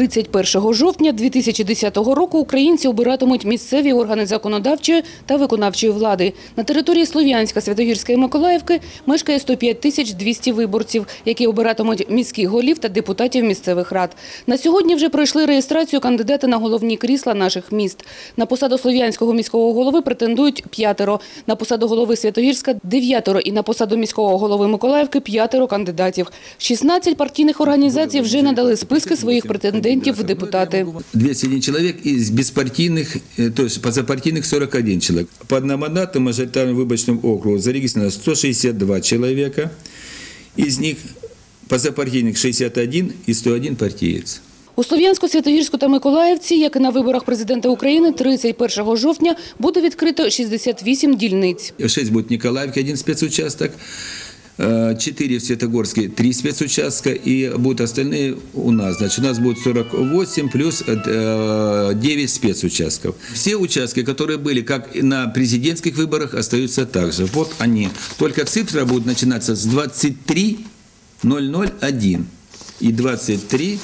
31 жовтня 2010 року українці обиратимуть місцеві органи законодавчої та виконавчої влади. На території Слов'янська, Святогірська і Миколаївки мешкає 105 тисяч 200 виборців, які обиратимуть міських голів та депутатів місцевих рад. На сьогодні вже пройшли реєстрацію кандидати на головні крісла наших міст. На посаду Слов'янського міського голови претендують п'ятеро, на посаду голови Святогірська – дев'ятеро і на посаду міського голови Миколаївки – п'ятеро кандидатів. 16 партійних організацій вже надали списки своїх претендентів в депутати. 201 человек из беспартийных, э, то есть позапартийных 41 человек. По одномандатному мажоритарному выборочному округу зарегистрировано 162 человека, из них позапартийных 61 и 101 партиец. У Слов'янську, Святогірську та Миколаївці, як і на виборах президента України, 31 жовтня буде відкрито 68 дільниць. 6 будет в Николаевке, один спецучасток, 4 в Светогорске, 3 спецучастка, и будут остальные у нас. Значит, у нас будет 48 плюс э, 9 спецучастков. Все участки, которые были как на президентских выборах, остаются также. Вот они. Только цифра будет начинаться с 23.001 и 23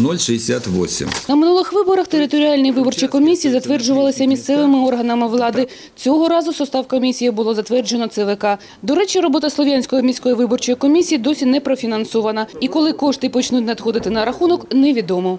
068. На минулих виборах територіальні виборчі комісії затверджувалися місцевими органами влади. Цього разу состав комісії було затверджено ЦВК. До речі, робота Слов'янської міської виборчої комісії досі не профінансована. І коли кошти почнуть надходити на рахунок, невідомо.